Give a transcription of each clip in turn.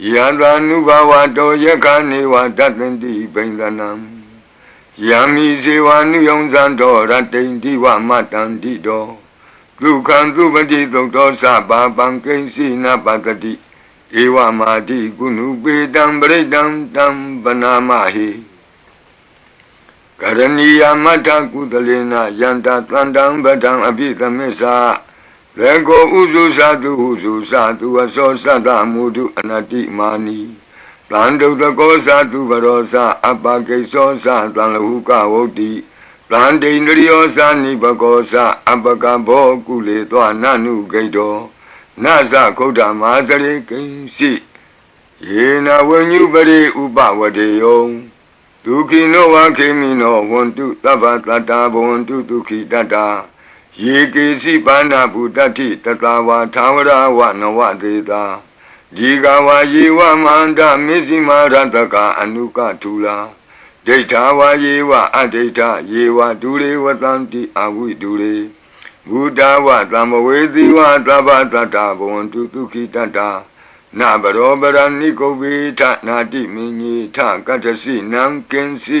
ယံသာနုဘဝတောယက္ခနေဝတတ္တန္တိဘိန္ဒနံယံမိဇေဝနုယုံဇံတော်ရတ္တိန်တိဝမတ္တန္တိတောဒုက္ခံသူပတိသုတ်တော်သဘာပံကိဉ္စီနပတ္တိဧဝမာတိကုဏုပေတံပရိတံတံပနာမဟိကရဏီယမတ္ထကုသလေနယန္တသန္တံပဒံအပိသမစ္ဆာ လေကိုဥစုသတုဟုစုသတုအစောသတ္တမုဒုအနတ္တိမာနီတန္တုတကောသတုဘရောသအပကိသောသတံလဟုကဝုတ်တိတန္တိန္ဒရိယောသနိဘကောသအပကဘောကုလေသောနနုဂိတောနသခုဒ္ဓမာသရေကိဉ္စီယေနဝဉ္ညုပရိဥပဝတေယောဒုခိနောဝခေမိနောဝန္တုသဗ္ဗတတ္တာဘဝန္တုဒုခိတတ္တာ ယေကေစီပါဏဗုတ္တိတတဝါသာဝရဝနဝသေတာဒီကဝါယေဝမန္တမေဇိမာရတကအနုကထူလာဒိဋ္ဌာဝါယေဝအဒိဋ္ဌယေဝဒုရေဝတံတိအဝိဒုရေဘုဒ္ဓဝသံမဝေသီဝသဗ္ဗတတ္တာဘဝန္တုဒုခိတတ္တာနဘရောပရဏိကုဗ္ဗေထနာတိမင်းကြီးထကတ္ထစီနံကင်စီ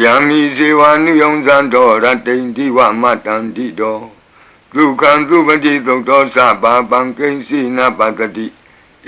ယံမိဇေဝနုယုံဇံတော်ရတ္တိန်တိဝမတ္တန္တိတောဒုက္ခံသူပတိသုတ်တော်သဘာပံကိဉ္စီနပတ္တိ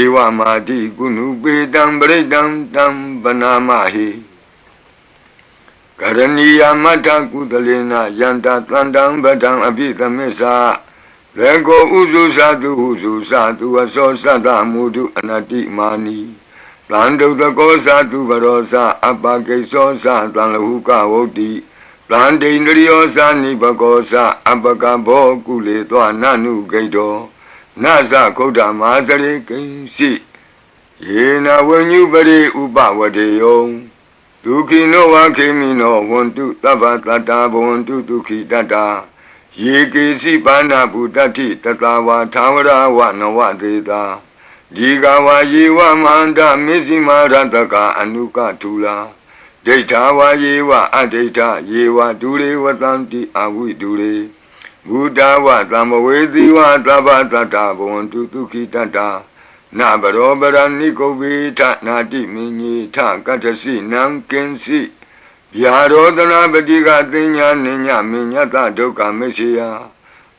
ဧဝမာတိကုဏုပေတံပရိတံတံပနာမဟိကရဏီယမတ္ထကုသလေနယန္တသန္တံပဒံအပိသမစ္ဆာလေကိုဥစုသတုဟုစုသတုအစောသတ္တမုဒုအနတ္တိမာနီ တန္တုတကောသတုဘရောသအပကိသောသတံလဟုကဝုတ်တိတန္တိန္ဒရိယောသနိဘကောသအပကဘောကုလေသောနနုဂိတောနသခုဒ္ဓမာသရေကိဉ္စီယေနဝဉ္ညုပရိဥပဝတေယောဒုခိနောဝခေမိနောဝန္တုသဗ္ဗတတ္တာဘဝန္တုဒုခိတတ္တာယေကေစီပါဏဗုတ္တိတတဝါသာဝရဝနဝသေတာ ဒီကဝါယေဝမန္တမေဇိမာရတကအနုကထူလာဒိဋ္ဌာဝါယေဝအဒိဋ္ဌယေဝဒုရေဝတံတိအဝိဒုရေဘုဒ္ဓဝသံမဝေသီဝသဗ္ဗတတ္တာဘဝန္တုဒုခိတတ္တာနဘရောပရဏိကုဗ္ဗေထနာတိမင်းကြီးထကတ္ထစီနံကင်စီဗျာရောဒနာပတိကသိညာနိညာမညတဒုက္ခမရှိယ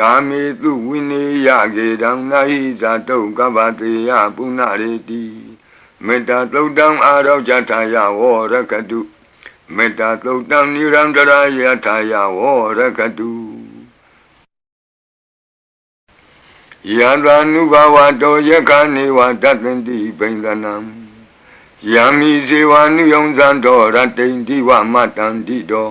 ကာမေတုဝိနေယကေတံနာဟိဇာတုကပ္ပတေယပုဏ္ဏရေတိမေတ္တာသုတ်တံအာရောဇထာယဝရကတုမေတ္တာသုတ်တံနိရန္တရာယထာယဝရကတုယံသာနုဘဝတောယက္ခနေဝတတ္တန္တိဘိန္ဒနံယံမိဇေဝနုယုံဇံတော်ရတ္တိန်တိဝမတ္တန္တိတော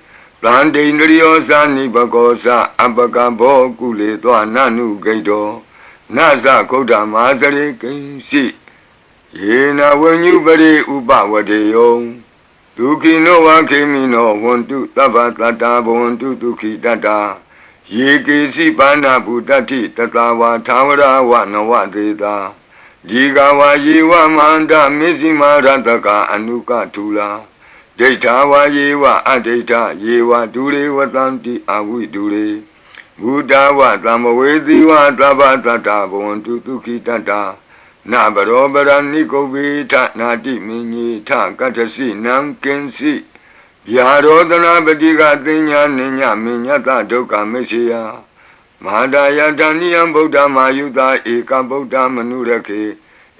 တန်တိန္ဒရိယောသနိဘကောသအပကဘောကုလေသောနနုဂိတောနသခုဒ္ဓမာသရေကိဉ္စီယေနဝဉ္ညုပရိဥပဝတေယောဒုက္ခိနောဝခေမိနောဝန္တုသဗ္ဗတတ္တာဘဝန္တုဒုက္ခိတတ္တာယေကေစီပါဏဗုတ္တိတတဝါသာဝရဝနဝသေတာဒီကဝါယေဝမန္တမေဇိမာရတကအနုကထူလာ ဒိဋ္ဌာဝါယေဝအဒိဋ္ဌယေဝဒုရေဝတံတိအဝိဒုရေဘဘုဒ္ဓဝသံဘဝေသီဝသဗ္ဗတတ္တဘဝန္တုဒုက္ခိတတ္တာနဗရောပရဏိကုဗ္ဗေထနာတိမင်းကြီးထကတ္ထစီနံကင်စီဗျာရောဒနာပတိကသိညာနိညမညတဒုက္ခမရှိယမဟာဒယတဏိယံဗုဒ္ဓမာယုတာဧကဗုဒ္ဓမနုရခေ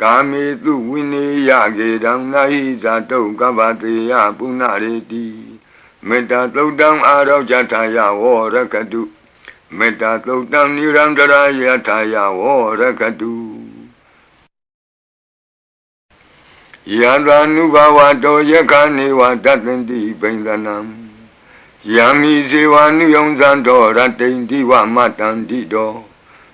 ကာမေတုဝိနေယကေတံနာဟိဇာတုကပ္ပတေယပုဏ္ဏရေတိမေတ္တာသုတ်တံအာရောဇထာယဝရကတုမေတ္တာသုတ်တံနိရန္တရာယထာယဝရကတုယန္တာနုဘဝတောယက္ခနေဝတတ္တန္တိဘိန္ဒနံယံမိဇေဝနုယုံဇံတော်ရတ္တိန္တိဝမတ္တန္တိတော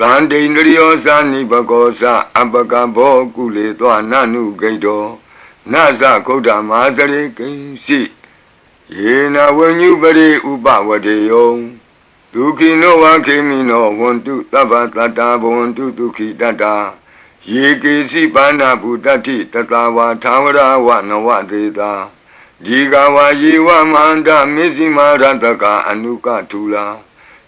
တန်တိန္ဒရိယောသနိဘကောသအပကဘောကုလေသောနနုဂိတောနသခုဒ္ဓမာသရေကိဉ္စီယေနဝဉ္ညုပရိဥပဝတေယောဒုခိနောဝခေမိနောဝန္တုသဗ္ဗတတ္တာဘဝန္တုဒုခိတတ္တာယေကေစီပါဏဗုတ္တိတတဝါသာဝရဝနဝသေတာဒီကဝါယေဝမန္တမေဇိမာရတကအနုကထူလာ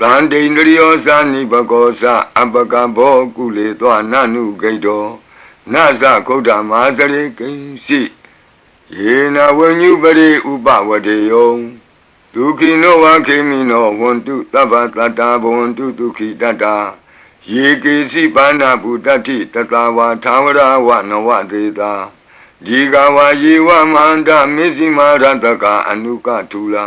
တန်တိန္ဒရိယောသနိဘကောသအပကဘောကုလေသောနနုဂိတောနသကုဋ္ဌမာသရေကိဉ္စီယေနဝဉ္ညုပရိဥပဝတေယောဒုခိနောဝခေမိနောဝန္တုသဗ္ဗတတ္တာဘဝန္တုဒုခိတတ္တာယေကေစီပါဏဗုတ္တိတတဝါသာဝရဝနဝသေတာဒီကဝါယေဝမန္တမစ္စည်းမာရတကအနုကထူလာ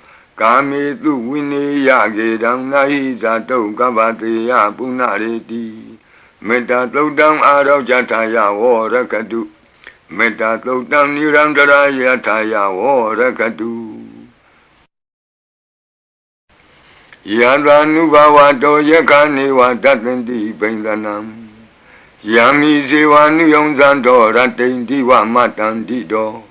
ကာမေတုဝိနေယကေတံနာဟိဇာတုကပ္ပတေယပုဏ္ဏရေတိမေတ္တာသုတ်တံအာရောဇထာယဝောရကတုမေတ္တာသုတ်တံနိရန္တရာယထာယဝောရကတုယံသာနုဘဝတောယက္ခနေဝတတ္တန္တိပိန္ဒနံယံမိဇေဝနုယုံဇံတော်ရတ္တိန္တိဝမတန္တိတော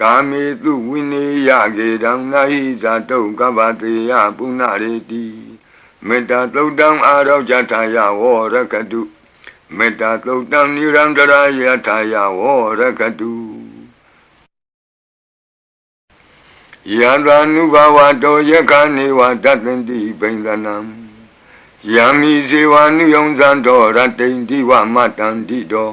ကာမေတုဝိနေယကေတံနာဟိဇာတုကပ္ပတေယပုဏ္ဏရေတိမေတ္တာသုတ်တံအာရောဇထာယဝောရကတုမေတ္တာသုတ်တံနိရန္တရာယထာယဝောရကတုယံသာနုဘဝတောယက္ခနေဝတတ္တန္တိပိန္ဒနံယံမိဇေဝနုယုံဇံတော်ရတ္တိန္တိဝမတန္တိတော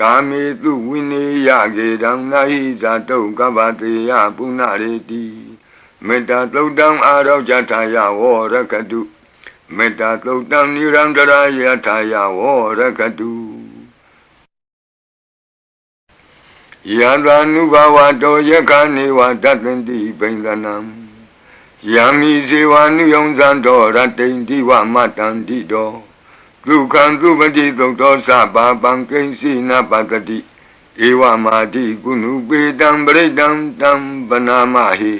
ကာမေတုဝိနေယကေတံနာဟိဇာတုကပ္ပတေယပုဏ္ဏရေတိမေတ္တာသုတ်တံအာရောဇထာယဝရကတုမေတ္တာသုတ်တံနိရန္တရာယထာယဝရကတုယံသာနုဘဝတောယက္ခနေဝတတ္တန္တိပိန္ဒနံယံမိဇေဝနုယုံဇံတော်ရတိန်တိဝမတံတိတော် ဒုက္ခံသူပတိသုတ်သောသဘာပံကိဉ္စီနပတ္တိဧဝမာတိကုဏုပေတံပရိတံတံပနာမဟိ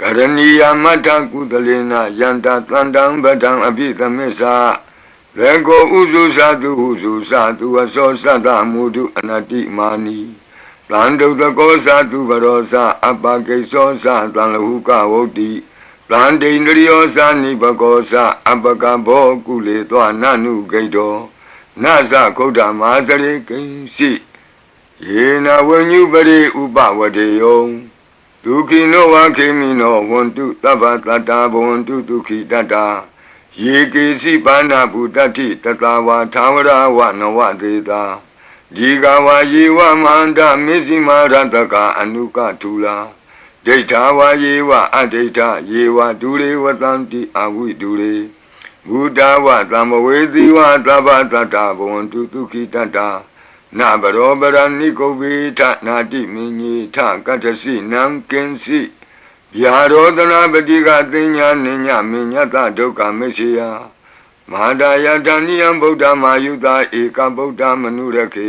ကရဏီယမတ္ထကုသလေနယန္တသန္တံပဒံအပိသမစ္ဆာလေကိုဥစုသတုဟုစုသတုအစောသတ္တမုဒုအနတိမာနီတန်တုတကောသတုဘရောသအပကိသောသတံလဟုကဝုတ်တိ တန်တိန္ဒရိယောသနိဘကောသအပကဘောကုလေသောနနုဂိတောနသခုဒ္ဓမာသရေကိဉ္စီယေနဝဉ္ညုပရိဥပဝတေယောဒုခိနောဝခေမိနောဝန္တုသဗ္ဗတတ္တာဘဝန္တုဒုခိတတ္တာယေကေစီပါဏဗုတ္တိတတဝါသာဝရဝနဝသေတာဒီကဝါယေဝမန္တမေဇိမာရတကအနုကထူလာ ဒိဋ္ဌာဝါယေဝအဒိဋ္ဌယေဝဒုရေဝတံတိအဝိဒုရေဘုဒ္ဓဝသံမဝေသီဝသဗ္ဗတတ္တာဘဝန္တုဒုခိတတ္တာနဘရောပရဏိကုဗ္ဗေထနာတိမင်းကြီးထကတ္ထစီနံကင်စီဗျာရောဒနာပတိကသိညာနိညာမညတဒုက္ခမရှိယမဟာဒယတဏိယံဗုဒ္ဓမာယုတာဧကဗုဒ္ဓမနုရခေ